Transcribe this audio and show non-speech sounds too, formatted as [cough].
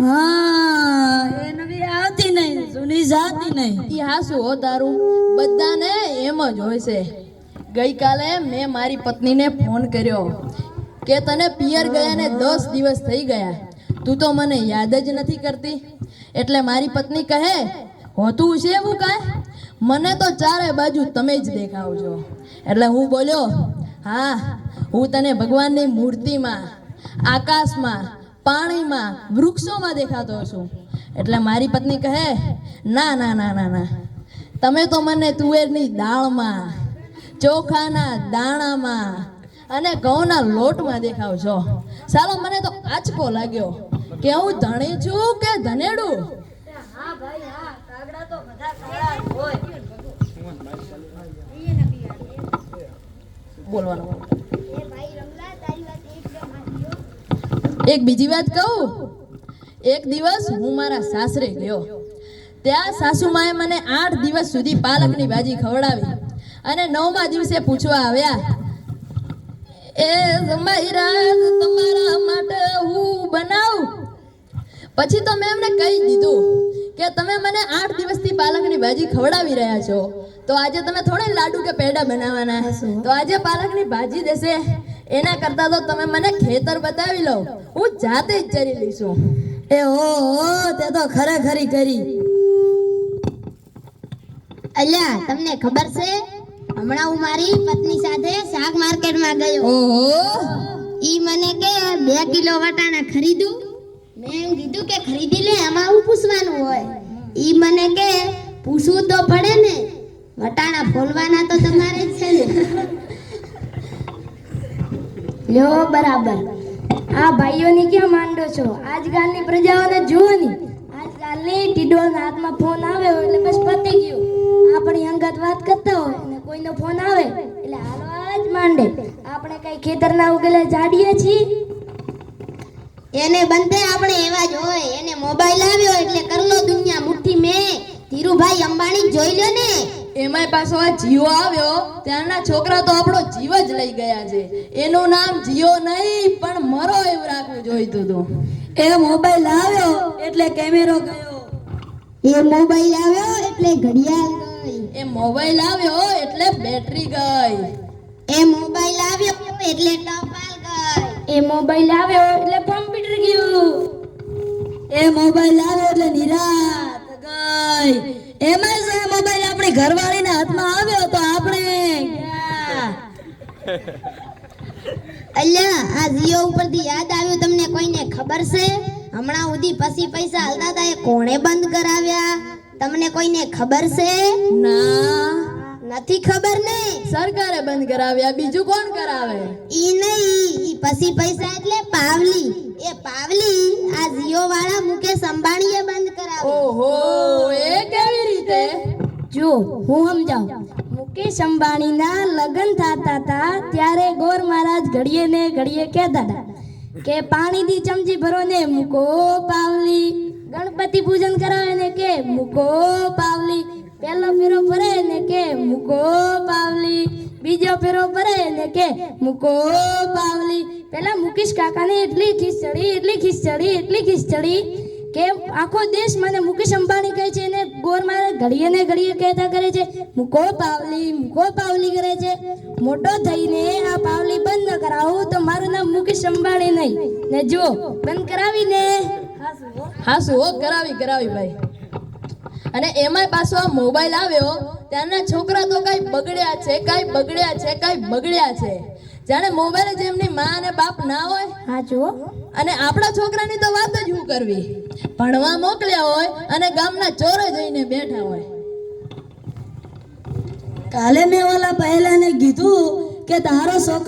હા એ નવી આવતી નહીં જૂની જાતી નહીં. ઈ હાસુ હો તારું. બધાને એમ જ હોય છે. ગઈકાલે મેં મારી પત્નીને ફોન કર્યો કે તને પિયર ગયા ને દસ દિવસ થઈ ગયા. તું તો મને યાદ જ નથી કરતી. એટલે મારી પત્ની કહે હોતું છે એવું કાંઈ? મને તો ચારે બાજુ તમે જ દેખાવ છો એટલે હું બોલ્યો હા હું તને ભગવાનની મૂર્તિમાં આકાશમાં પાણીમાં વૃક્ષોમાં દેખાતો છું. એટલે મારી પત્ની કહે, ના ના ના ના ના. તમે તો મને તુવેરની દાળમાં, ચોખાના દાણામાં અને ઘઉંના લોટમાં દેખાવ છો. ચાલો મને તો આંચકો લાગ્યો કે હું ધણી છું કે ધનેડું? બોલવાનું. એક બીજી વાત કહું? એક દિવસ હું મારા સાસરે ગયો. ત્યાં સાસુમાએ મને આઠ દિવસ સુધી પાલકની ભાજી ખવડાવી અને નવમા દિવસે પૂછવા આવ્યા, એ રાત તમારા માટે હું બનાવું? પછી તો મેં એમને કહી દીધું કે, તમે મને આઠ દિવસથી પાલકની ભાજી ખવડાવી રહ્યા છો. તો આજે તમે થોડા લાડુ કે પેડા બનાવવાના? તો આજે પાલકની ભાજી દેશે. એના કરતાં તો તમે મને ખેતર બતાવી લો. હું જાતે જ ચરી લઈશું. એ હો હો તે તો ખરેખરી કરી. અલ્યા તમને ખબર છે? હમણાં હું મારી પત્ની સાથે શાક માર્કેટમાં ગયો. ઓહો ઈ મને કે બે કિલો વટાણા ખરીદું. મેં એમ કીધું કે ખરીદી લે આમાં હું પૂછવાનું હોય. ઈ મને કે પૂછવું તો પડે ને. વટાણા ફોલવાના તો તમારે જ છે ને. [laughs] લ્યો બરાબર. આ ભાઈઓની ક્યાં માંડો છો? આજકાલની પ્રજાઓને જુઓ ની. આજકાલની ટીડોના હાથમાં ફોન આવ્યો એટલે બસ પતી ગયું. આપણી અંગત વાત કરતા હોય અને કોઈનો ફોન આવે એટલે હાલવા જ માંડે. આપણે કઈ ખેતરના ઉગેલા જાડીએ છીએ? એને બંધે આપણે એવા જ હોય. એને મોબાઈલ આવ્યો એટલે કરલો દુનિયા મુઠ્ઠી મેં. ધીરુભાઈ અંબાણી જોઈ લ્યો ને. એમાંય પાછો આ જીઓ આવ્યો ત્યાંના છોકરા તો આપણો જીવ જ લઈ ગયા છે. એનું નામ જીઓ નહીં પણ મરો એવું રાખવું જોઈતું હતું. એ મોબાઈલ આવ્યો એટલે કેમેરો ગયો. એ મોબાઈલ આવ્યો એટલે ઘડિયાળ ગઈ. એ મોબાઈલ આવ્યો એટલે બેટરી ગઈ. એ મોબાઈલ આવ્યો એટલે ટપાલ ગઈ. એ મોબાઈલ આવ્યો એટલે કોમ્પ્યુટર ગયું. એ મોબાઈલ આવ્યો એટલે નિરાત ગઈ. એમાં છે મોબાઈલ આપણી ઘરવાળીના હાથમાં આવ્યો તો આપણે અલ્યા આ જીઓ ઉપરથી યાદ આવ્યું તમને કોઈને ખબર છે? હમણાં સુધી પછી પૈસા હાલતા હતા એ કોણે બંધ કરાવ્યા? તમને કોઈને ખબર છે? ના. નથી ખબર ને? સરકારે બંધ કરાવ્યા બીજું કોણ કરાવે? ઈ નહીં ઈ પછી પૈસા એટલે પાવલી. એ પાવલી આ જીઓ વાળા મુકેશ અંબાણીએ બંધ કરાવી. ઓહો એ કેવી રીતે? જો હું સમજાવું. મુકેશ અંબાણીના લગ્ન થતા હતા ત્યારે ગોર મહારાજ ઘડીએ ને ઘડીએ કહેતા હતા કે પાણીની ચમચી ભરો ને મૂકો પાવલી. ગણપતિ પૂજન કરાવે ને કે મૂકો પાવલી. પહેલો ફેરો ભરે ને કે મૂકો પાવલી. બીજો ફેરો ભરે ને કે મૂકો પાવલી. પેલા મુકેશ કાકાને એટલી ખીસ ચડી એટલી ખીસ ચડી એટલી ખીસ ચડી કે આખો દેશ મને મુકેશ અંબાણી કહે છે અને ગોર મારે ઘડીએ ને ઘડીએ કહેતા કરે છે, મૂકો પાવલી મૂકો પાવલી કરે છે. મોટો થઈને આ પાવલી બંધ ન કરાવું તો મારું નામ મુકેશ અંબાણી નહીં. ને જો બંધ કરાવીને. હા શું કરાવી કરાવી ભાઈ. અને એમાંય પાછો આ મોબાઈલ આવ્યો ત્યાંના છોકરા તો કઈ બગડ્યા છે કઈ બગડ્યા છે કઈ બગડ્યા છે. જાણે મોબાઈલ જ એમની માં અને બાપ ના હોય હા જુઓ. અને આપણા છોકરાની તો વાત જ શું કરવી. ભણવા મોકલ્યા હોય અને ગામના ચોરે જઈને બેઠા હોય. કાલે મેં ઓલા પહેલાને કીધું કે તારો છોકરો